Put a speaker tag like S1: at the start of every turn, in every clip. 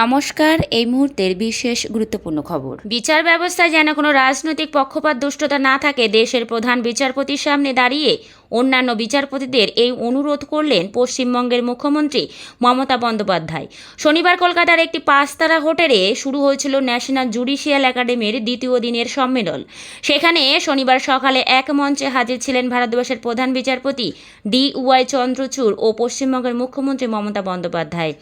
S1: নমস্কার, এই মুহূর্তের বিশেষ গুরুত্বপূর্ণ খবর। বিচার ব্যবস্থায় যেন কোনো রাজনৈতিক পক্ষপাত, দুষ্টতা না থাকে, দেশের প্রধান বিচারপতির সামনে দাঁড়িয়ে অন্যান্য বিচারপতিদের এই অনুরোধ করলেন পশ্চিমবঙ্গের মুখ্যমন্ত্রী মমতা বন্দ্যোপাধ্যায়। শনিবার কলকাতার একটি পাঁচতারা হোটেলে শুরু হয়েছিল ন্যাশনাল জুডিশিয়াল একাডেমির দ্বিতীয় দিনের সম্মেলন। সেখানে শনিবার সকালে এক মঞ্চে হাজির ছিলেন ভারতবর্ষের প্রধান বিচারপতি ডি ওয়াই চন্দ্রচূড় ও পশ্চিমবঙ্গের মুখ্যমন্ত্রী মমতা বন্দ্যোপাধ্যায়।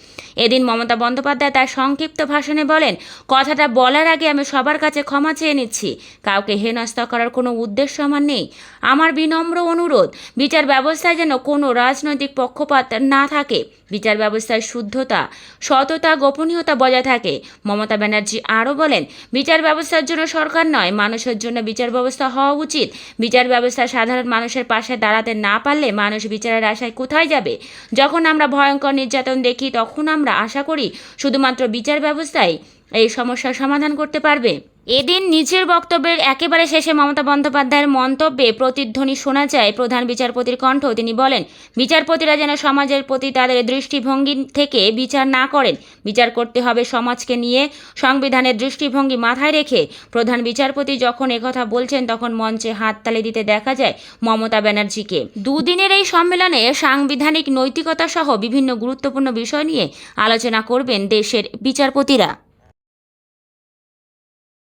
S1: এদিন মমতা বন্দ্যোপাধ্যায় তার সংক্ষিপ্ত ভাষণে বলেন, কথাটা বলার আগে আমি সবার কাছে ক্ষমা চেয়ে নিচ্ছি। কাউকে হেনস্থা করার কোনো উদ্দেশ্য আমার নেই। আমার বিনম্র অনুরোধ বিচার ব্যবস্থায় যেন কোনো রাজনৈতিক পক্ষপাত না থাকে। বিচার ব্যবস্থায় শুদ্ধতা, সততা, গোপনীয়তা বজায় থাকে। মমতা ব্যানার্জি আরও বলেন, বিচার ব্যবস্থার জন্য সরকার নয়, মানুষের জন্য বিচার ব্যবস্থা হওয়া উচিত। বিচার ব্যবস্থা সাধারণ মানুষের পাশে দাঁড়াতে না পারলে মানুষ বিচারের আশায় কোথায় যাবে? যখন আমরা ভয়ঙ্কর নির্যাতন দেখি, তখন আমরা আশা করি শুধুমাত্র বিচার ব্যবস্থাই এই সমস্যার সমাধান করতে পারবে। এদিন নিজের বক্তব্যের একেবারে শেষে মমতা বন্দ্যোপাধ্যায়ের মন্তব্যে প্রতিধ্বনি শোনা যায় প্রধান বিচারপতির কণ্ঠ। তিনি বলেন, বিচারপতিরা যেন সমাজের প্রতি তাদের দৃষ্টিভঙ্গি থেকে বিচার না করেন। বিচার করতে হবে সমাজকে নিয়ে, সংবিধানের দৃষ্টিভঙ্গি মাথায় রেখে। প্রধান বিচারপতি যখন একথা বলছেন, তখন মঞ্চে হাততালি দিতে দেখা যায় মমতা ব্যানার্জিকে। দুদিনের এই সম্মেলনে সাংবিধানিক নৈতিকতা সহ বিভিন্ন গুরুত্বপূর্ণ বিষয় নিয়ে আলোচনা করবেন দেশের বিচারপতিরা।